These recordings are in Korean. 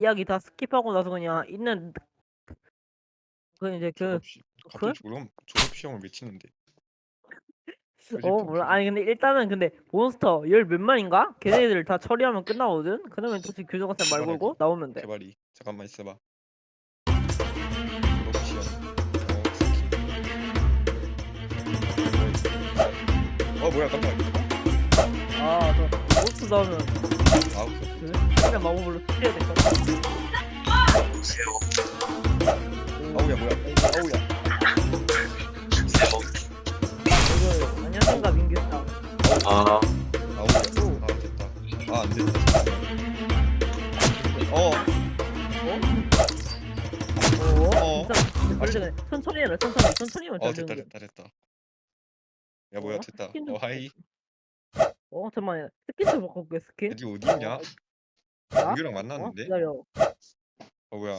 이야기 다 스킵하고 나서 그냥 있는 그 이제 그 졸업시 그? 갑자기 졸업 졸업 시험을 외치는데. 어 몰라 아니 근데 일단은 근데 몬스터 열 몇 마리인가? 걔네들 다 처리하면 끝나거든. 그러면 다시 교정학생 말. 걸고 나오면 돼. 개발이 잠깐만 있어봐. 졸업 시험. 어, 스킨. 어 뭐야 깜짝이야. 아저 몬스터 나오면 아우 그 그냥 마법으로 수리해야 될것 같아. 아우야 뭐야 아우야 이거 안녕하십니까 민규 씨. 아, 아우야 아 됐다 아 안됐다 어 어? 어. 진짜 원래 천천히 해라 천천히 천천히 만 어잘 됐다. 됐다 됐다 야 뭐야 어? 됐다 스킨도 어 하이 어 잠깐만 스킨 좀 바꿔 볼게 스킨. 어디 어디 있냐 나? 우유랑 어? 만났는데 기다려. 어 뭐야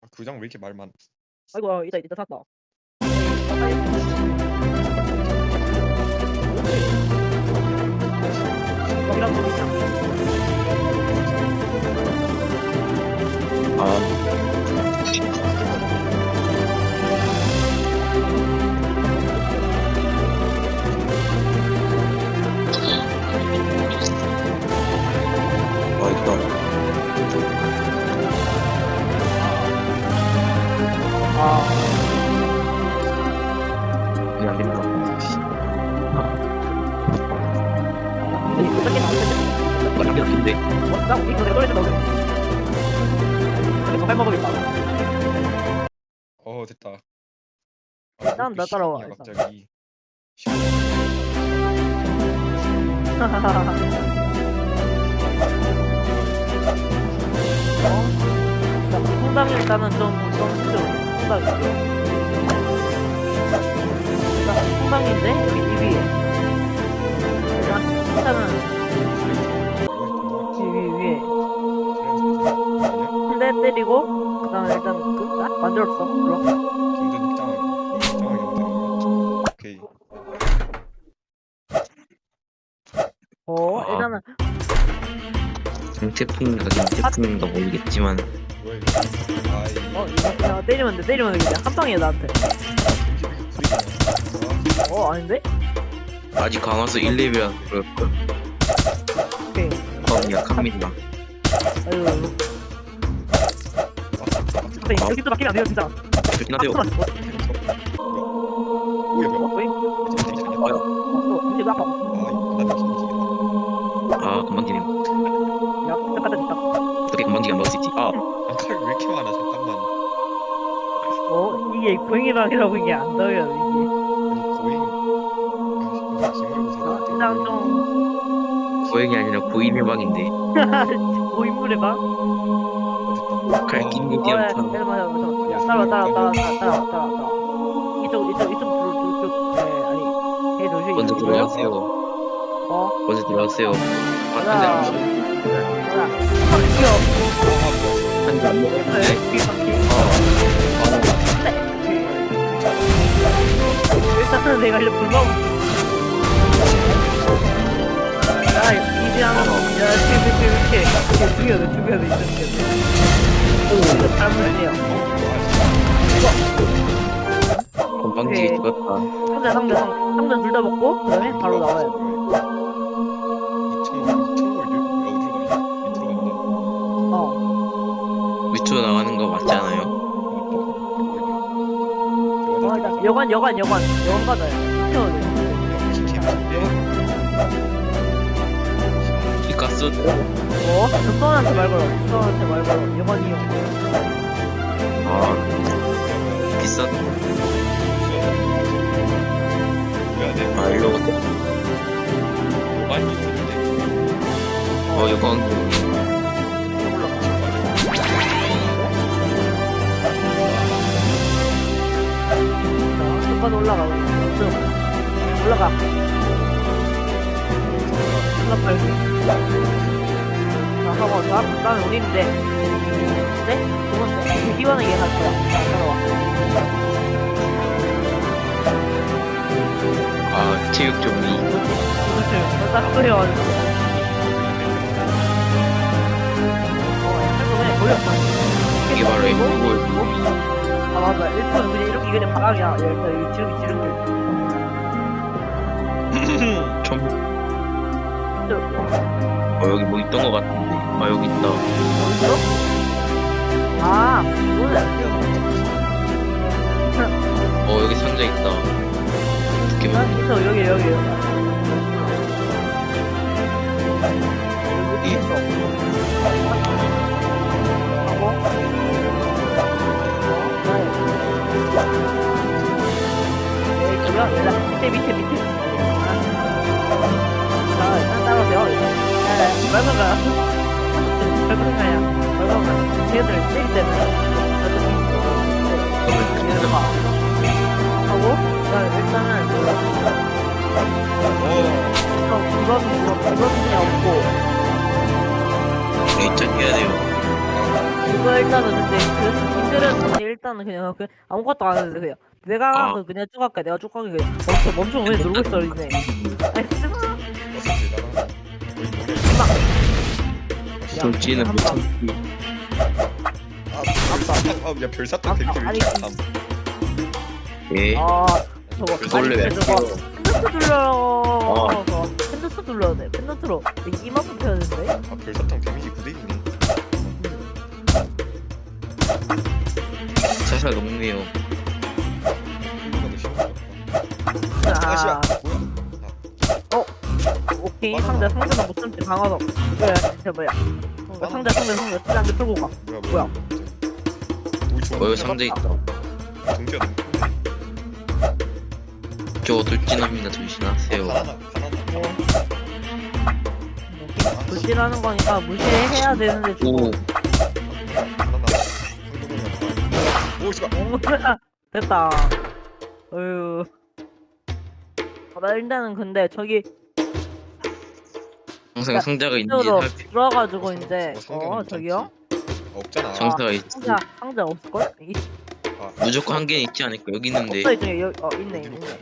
아, 그장 왜 이렇게 말 많? 아이고 아, 이따 이따 샀다. 여기랑. 아, 이렇게 나 따라와, 시간이야. 갑자기 어? 자, 상당히 일단은 좀, 좀 힘들어. 상당히. 일단 상당인데? 여기. 일단, 일단은 이 위, 위에. 한대 때리고, 그 다음에 일단, 그, 나? 만들었어. 그럼. 경전 김태풍인가 모르겠지만 어, 그냥 때리면 돼, 때리면 돼, 그냥. 한 방이야, 나한테. 아, 어, 아닌데? 아직 강화서 1레벨 그럴걸. 오케이. 어, 약합니다. 아이고. 근데 아. 여기서 바뀌면 안 돼요, 진짜. 박수만 쳐. 오야 어, 뭐야 왜? 아야. 어, 이제 아파. 아, 칼 왜 이렇게 많아 잠깐만 어, 이게 고잉이랑이라고 이게 안 닿아요, 아니 고잉 아 이게. 기말고사 어, 일단 좀, 고행이 아니라 고임의 방인데. 고인물의 방? 갈긴 어, 얘기 야, 한판. 야, 맞아, 맞아. 야, 따라와, 따라와, 따라와, 따라와, 따라와, 따라와. 이쪽, 이쪽, 이쪽, 쭉, 쭉, 쭉. 네, 아니, 해 조심. 먼저 들어가세요. 어, 먼저 들어가세요. 아, 가자. 아, 귀여워. 한잔안 네, 먹었는데. 귀 감기. 아, 일단은 내가 이제 불멍. 야, 이지양, 야, 이렇게, 이렇게, 이렇게 돼, 죽여야 돼, 이렇게. 오, 잘못이에요. 건방지게. 죽었다. 상대, 상대, 상대 둘다 먹고, 그 다음에 바로 나와야 돼. 어. 밑으로 나가는 거 맞지 않아요? 어, 여관, 여관, 여관. 여관 가자요. 태워야 돼. 기가스 어? 적선한테 말 걸어. 적선한테 말 걸어. 여관이요. 아, 비싼 아, 일로 갔다. 많이 있는데 어, 올라가. 올라가, 여기. 자, 하고, 다, 우리인데. 네? 두 번째. 디와는 얘기할 거야. 따라와. 아, 체육 종류. 무슨 딱 끓여가지고. 이게 바로 엠보고 아, 맞아. 1분 그냥 이렇게 그냥 바람이야. 여기서 지르기 지르기. 좀. 어 여기 뭐 있던 거 같은데. 아 여기 있다. 아, 오늘 어 여기 상자 있다. 난 보면 있어 여기 여기 여기. 이- 있어. 하고. 네, 있고요. 일단 밑에 밑에 밑에. 따라오세요. 네. 밟은 거야. 걔들. 하고, 그다음에 일단은 어, 그냥 없고. 일단 해야 돼요. 이거 일단은 근데 그 님들은 일단은 그냥 그 아무것도 안 해도 되세요. 내가 아. 그 그냥 쭉 갈게. 내가 쭉 가게 그냥 멈춰 멈춰 그냥 누르고 있어 이제. 솔지는 못 참지. 아, 별사탕, 아, 야, 별사탕 아니, 이렇게 안 예. 아 저거 아니, 왜 저거 해요? 펜더스 눌러. 아. 저거 펜더스 눌러야 돼. 펜더스로 이만큼 펴야 되는데. 아, 별사탕 데미지 9대2네. 살살 녹네요. 아, 아시아. 아? 오케이. 상자 상자는 못 참지 강화석. 그래 진짜 뭐야. 어, 상자 상자 상자 상자 한개 풀고 가. 뭐야, 뭐야? 어 여기 상자 있다. 저 돌진합니다. 바나나, 바나나. 어. 무시라는 거니까 무시해야 되는데 오 주고. 바나나. 황금이야. 오, 씨발. 오, 됐다. 어휴. 아, 나 일단은 근데 저기 항상 있는지 으로 살피. 들어가지고 어, 이제 어못 저기요 없잖아. 상자가 있. 상자 상자 없을걸? 이, 아, 무조건 한 개는 있지 않을까? 여기 있는데 없어 있네 여기 어 있네 있네.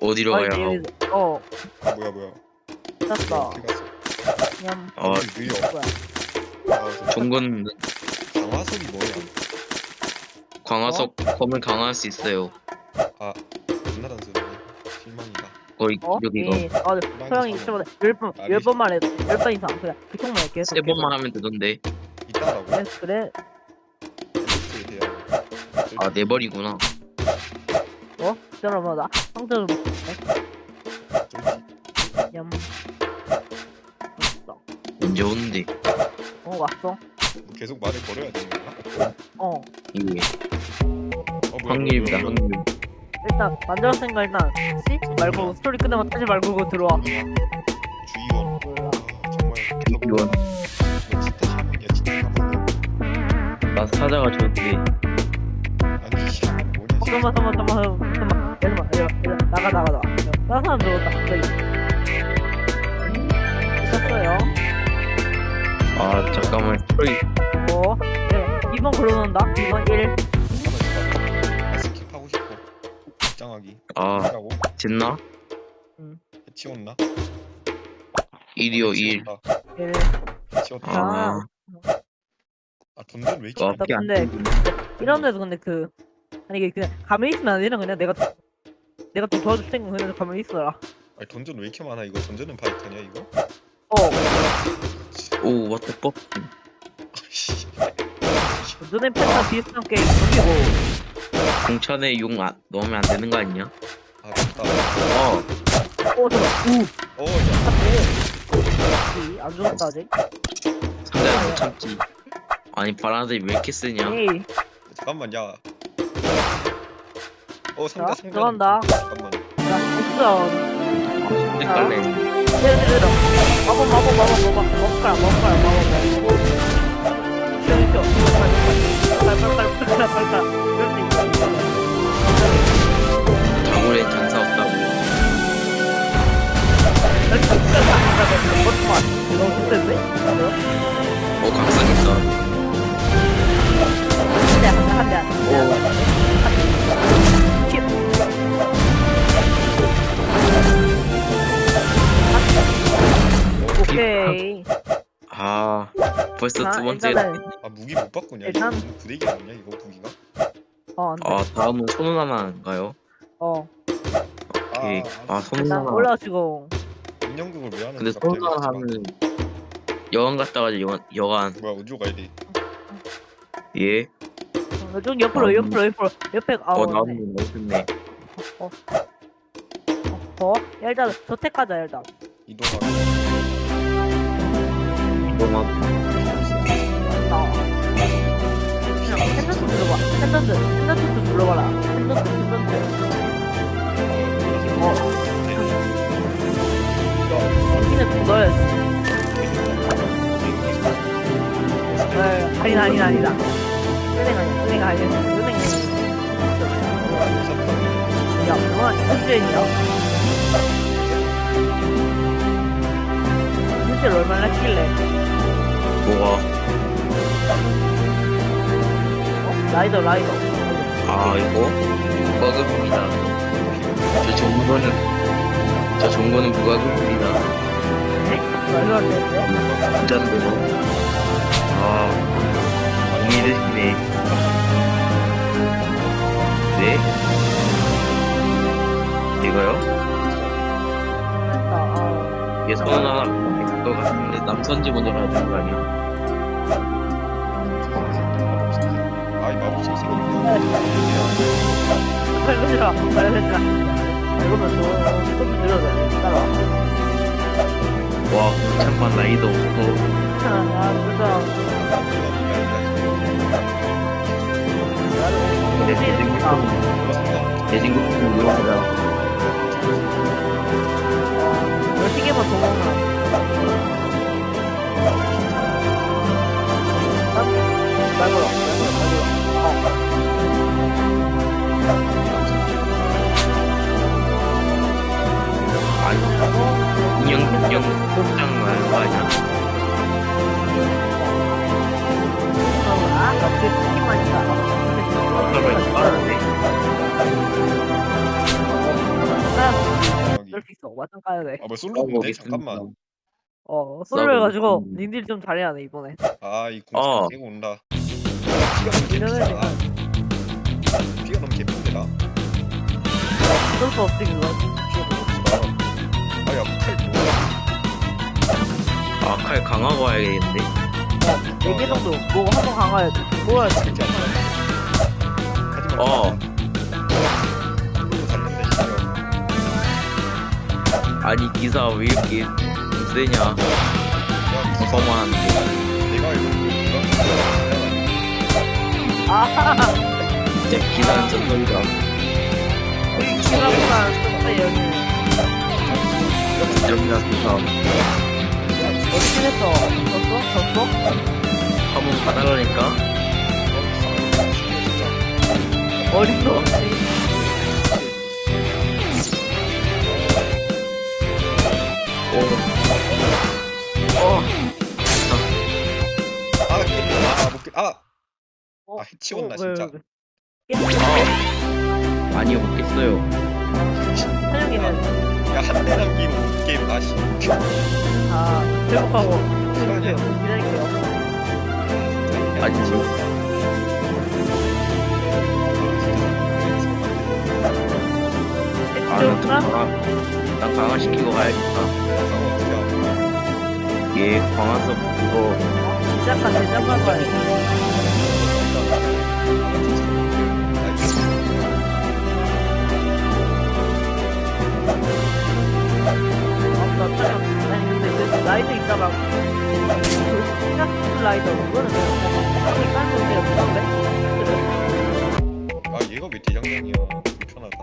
어디로 가야 하고? 어 아, 뭐야, 뭐야. 찾았다. 어떻게 갔어? 냠. 어 느려. 뭐야? 아, 종건 강화석이 뭐야? 강화석 검을 강화할 수 있어요. 아, 옛날 안쓰 네. 실망이다. 거의 어? 여기가 예. 아, 네. 소영이 저번에 열번 아, 열 번만 해도 열번 이상 그냥 그쪽만 계속 세 번만 하면 되던데. 있다라고? 그래 그래 이렇게 돼야. 아네 벌이구나. 어? 나 상자를 못 쫄지. 냠. 왔어. 언제 오는데? 어 왔어. 뭐 계속 말을 걸어야 되는 거야? 어 이게 어, 뭐야, 확률입니다. 뭐야, 뭐야. 확률. 일단 만들었으니까 일단 씨 말고 스토리 끝나면 다시 말고 들어와. 주의원. 정말. 너 진짜 실망이야, 진짜. 가만히. 나 사자가 좋은데 아니, 씨, 뭐냐. 잠깐만 잠깐만 잠깐만 잠깐만 잠깐만 얘들아, 얘들아, 나가 나가 나가 다른 사람 들어온다 갑자기 있었어요 아 잠깐만 스토리 어 네, 2번 걸어놓는다 2번 1 아 하고 됐나? 해치웠나? 1이요 1 1 해치웠다. 아 아, 돈전 왜 이렇게 어, 많아? 밖에 안 근데 되는데. 이런 데서 근데 그 아니 이게 그냥 가만히 있으면 아니라 그냥 내가 내가 좀 도와줄 테니까 그냥 가만히 있어라 아니, 돈전 왜 이렇게 많아? 이거 돈전은 바이터냐, 이거? 어오 왓더 뻑 아이씨. 눈에 펜타 비슷한 게임 저기고 공찬에 용 안, 넣으면 안 되는 거 아니냐? 어 어 잠깐 우 어, 야. 안 죽었다 아직 상자는 못 참지 아니 바라들이 왜 이렇게 쓰냐 에이 잠깐만, 야. 어, 상자, 자, 상자. 들어간다. 잠깐만. 나 진짜 내려 내려 마법 마법 마법 마법 먹가라 마법 마법 잠깐만 너무 좋던데? 어 각성 있다 한대 한대 한대 오케이 아 벌써 자, 두 번째 일단은 아, 무기 못 바꾸냐? 일단- 이거 구대기 아니냐, 이거 무기가? 어, 안 돼. 아 다음은 손은하나인가요? 어. 오케이. 아 일단 손은하나. 올라가지고. 인형극을 왜 하는 근데 손은하나는 여관 갔다 가자 여관 여관. 뭐야 가야 돼? 예. 어, 좀 옆으로, 아, 옆으로, 옆으로. 옆에, 아, 어 네. 나오는 거 멋있네. 어. 어? 야, 일단 저택 가자, 일단. 이동하고 이동하고. 나와. 핸드폰 눌러봐. 핸드폰, 핸드폰 좀 눌러봐라. 핸드폰, 핸드폰. 어, 넣어야지. 에, 아니다, 아니다, 아니다. 은행 아니야, 은행 아니야. 은행 아니야. 야, 그만, 현재인이야. 실제로 얼마나 했길래. 뭐가? 어? 라이더, 라이더. 아 이거 무과금입니다. 저 거는 저 거는 무과금입니다. 네? 되는데? 진짜인데요. 아 이해되시네. 네? 이거요? 아, 아. 이게 하나 것 같은데 남선지 먼저 가야 되는 거 아니야? 아이 마법 선생님 빨리해라, 빨리해라. 이거면 좀, 조금 돼. 따라와. 와 천만 라이더 없고 아, 그래서, 내 대진국품 대진국품 이용하자. 열시개만 더 먹나. 말고라, 말고라, 말고라. 어. 아니 인형 인형 복장 말거 아니야? 아, 그 있다. 빠르네. 완전 까야 돼. 아뭐 솔로인데 잠깐만 어, 솔로 해가지고, 음. 닌딜 좀 잘해야 돼, 이번에. 아이 어. 공사 깨고 온다 피가 너무 이러면 개피다 아, 피가 너무 개피인데 나 어쩔 수 없지, 그거. 아야 칼 아 칼 강하고 와야겠는데. 어, 4개 정도, 뭐, 한번 강화해야 돼. 뭐야. 하지만 어. 진짜 아니 기사 왜 이렇게 세냐? 어마한데. 내가 알고 있는 아, 진짜 기사는 전설이다. 생각보다 기사 어떻게 했어? 졌어? 졌어? 받아라니까. 어림도 없지. 어. 아 깨비 아못 깨. 아 어, 아, 해치웠나, 어, 진짜. 왜, 왜, 왜. 아. 아니요 못겠어요. 찬영이는, 야한 대 남기고 게임 아씨 아. 시간이야. 기다릴게요. 아니 지금 아난 해치웠나? 강화 난 강화 시키고 가야겠다. 얘 강화석 그거 시작한 대장만 봐 아까 찬영, 아니, 근데 그 라이더 있다가, 그 시작 라이더, 그거는 내가, 아니, 깔고 내가 무서운데? 아 얘가 왜 대장장이야 불편하다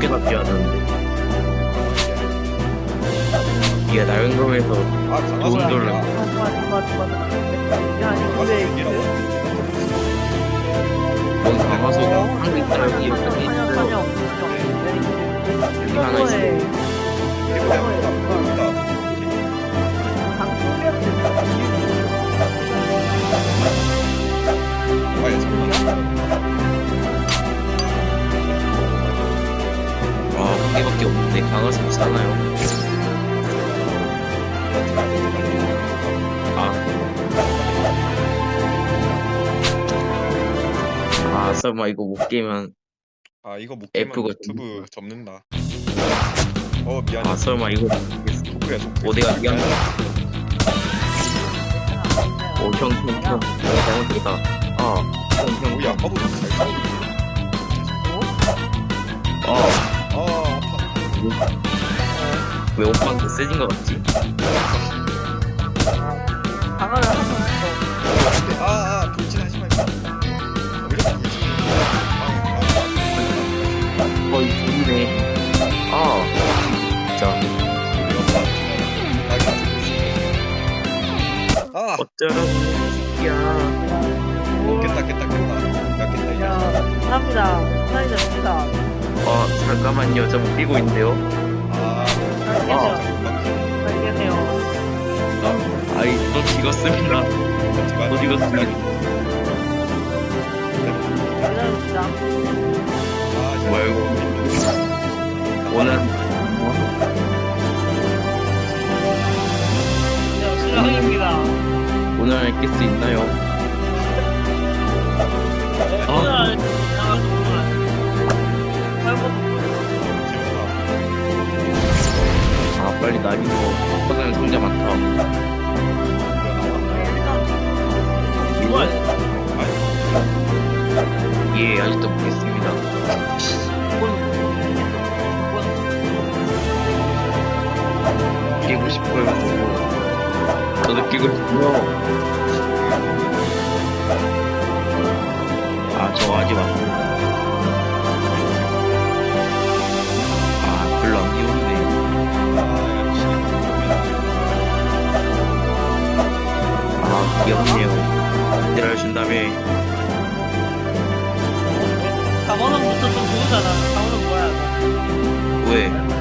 개나 뛰어왔는데. 이게 나영동에서 아, 좋은 돌 맞아. 맞아 맞아 야 아니 근데 그 뭔 강화소 한개 따라 이렇게 돼 환영 있어요. 여기 하나 있어. 서버에 방송되는 이유 게 없는데 강화석 사나요? 아. 아, 설마 이거 못 깨면, 아 이거 못 깨면 F가 유튜브 접는다 어 미안해 아, 설마 이거 못 깨겠어. 조크야 조크 어, 내가 미안해. 오, 형, 형, 형. 내가 잘못했다. 아, 형, 형, 오야 아까보다 잘 아, 아 아파 왜 오빠한테 세진 것 같지? 방어를 하면 근데 아아 돌진하지 말자 왜 이렇게 돌진해 아, 거의 둘이네. 아, 진짜. 아, 아, 어쩌라고, 이 새끼야. 아, 깼다, 깼다, 깼다. 나 깼다, 이제. 야, 감사합니다. 사이즈입니다. 아, 잠깐만요. 저못 끼고 있는데요. 아, 잘 계셔. 아. 아, 아이, 또 찍었습니다. 또 찍었습니다. 아, 뭐야, 이거. 오늘, 네, 실례입니다. 오늘 깰 수 있나요? 아. 오늘 나가서 오늘 잘못 아, 빨리 날이고. 화장실 상자 많다. 예, 아직도 모르겠습니다. 깨고 싶어요. 저도 깨고 싶어요. 아, 저 아직 안. 아, 아, 귀엽네요. 기다려 준 다음에, 4번원부터 좀 보잖아. 4번원 뭐야? 왜?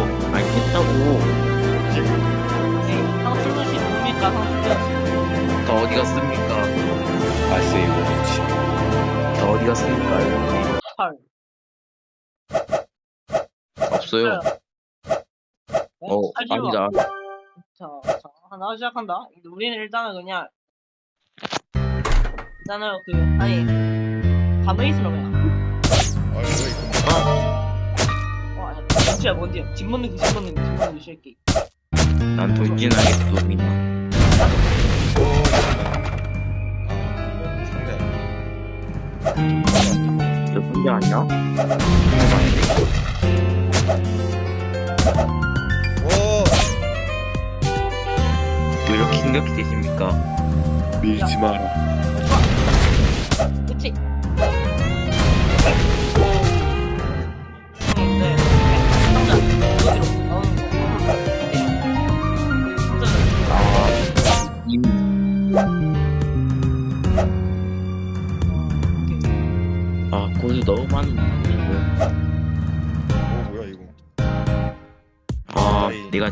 뭡니까, 상승우 씨? 더 어디 갔습니까? 아세이 원위치 더 어디 갔습니까? 헐. 없어요. 어, 하지 마. 아니다. 자, 자, 하나 시작한다. 우리는 일단은 그냥 일단은 그 아니 있으면 그냥 어 진짜 뭔지 집 먹는 거집 먹는 거집 먹는 거 쉐끼 난 돌진하겠어, 민아. 저 혼자 아니야? 왜 이렇게 심각히 되십니까? 밀지 마라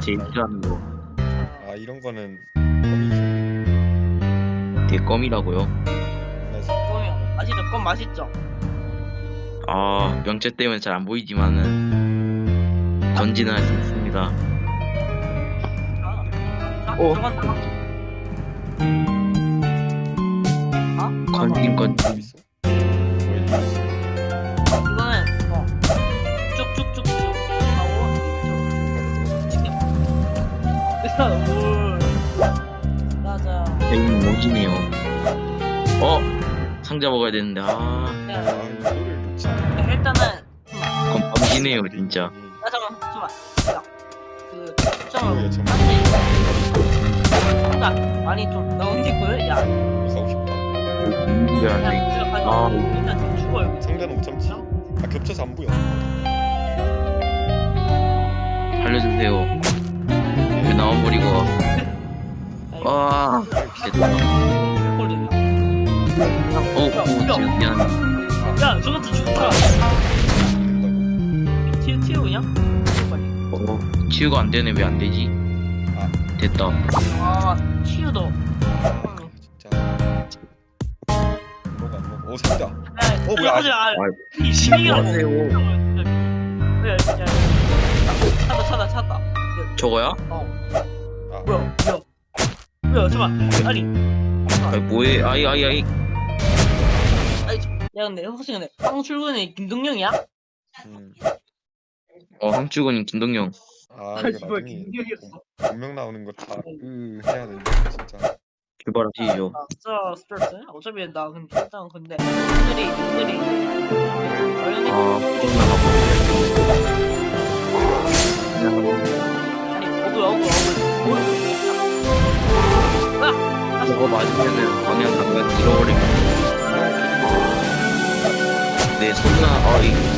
제일 싫어하는 거. 아 이런 거는 되게 껌이라고요. 껌이야 맛있죠 껌 맛있죠 아, 명체 때문에 잘 안 보이지만은, 전진을 할 수 있습니다. 자, 자 어. 들어간다 아? 건진, 건진. 여기 모지네요. 어? 상자 먹어야 되는데, 아, 아 일단은 건방지네요, 진짜. 야 잠깐 잠깐만. 야, 그, 뭐야, 좀, 정말. 사실, 뭔가 많이 좀 나온지고요. 야, 사고 싶다. 이게 그냥 안 돼. 들어가서 아. 일단 죽어요. 상대는 못 참지. 아 겹쳐서 안 보여. 살려주세요. 왜 나와버리고. 와. 됐다. 홀드. 어, 어. 야, 저것도. 된다고. 튀어, 튀어, 그냥? 빨리. 어, 치유가 안 되네. 왜 안 되지? 아. 됐다. 아. 음. 진짜. 먹어 안 먹어. 오. 야, 어, 뭐야. 아, 이 시민이라고. 야, 야, 야. 찾다, 찾다, 찾다. 저거야? 어. 아, 뭐야, 뭐야. 뭐야, 잠깐만. 아니. 아이, 뭐해? 아이, 아이, 아이. 아니, 저- 야, 근데 혹시 근데 황 출근이 김동영이야? 음. 어, 황주건님 김동영. 아 아니, 이거 뭐야, 나중에 김동영이었어. 분명 나오는 거다 으 해야 되는데 진짜. 출발하시죠. 아, 진짜 스트레스? 어차피 나 근데 일단 근데 들이 들이 관련이 아, 부정 나가고. 아니 어글 어글 어글 아! 저거 맞으면은 방향 감각 잃어버리면. 내 손나, 아, 이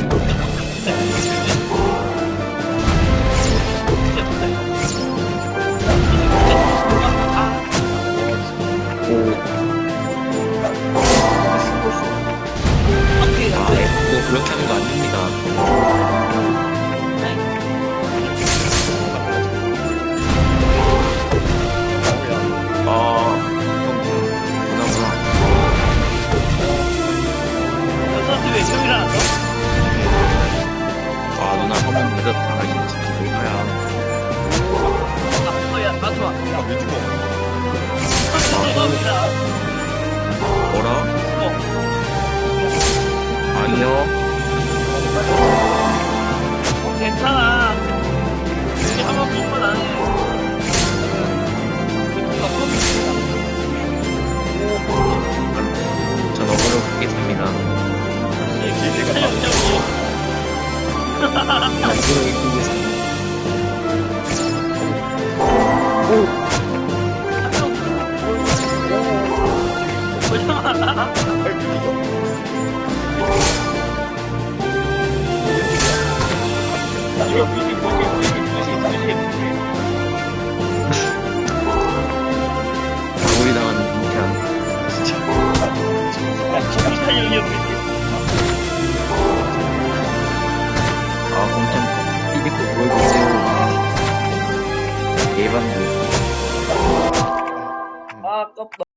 어그로 겠습니다 길게가 어그로 겠습니다 빨리 불리죠. 우 아 껍다.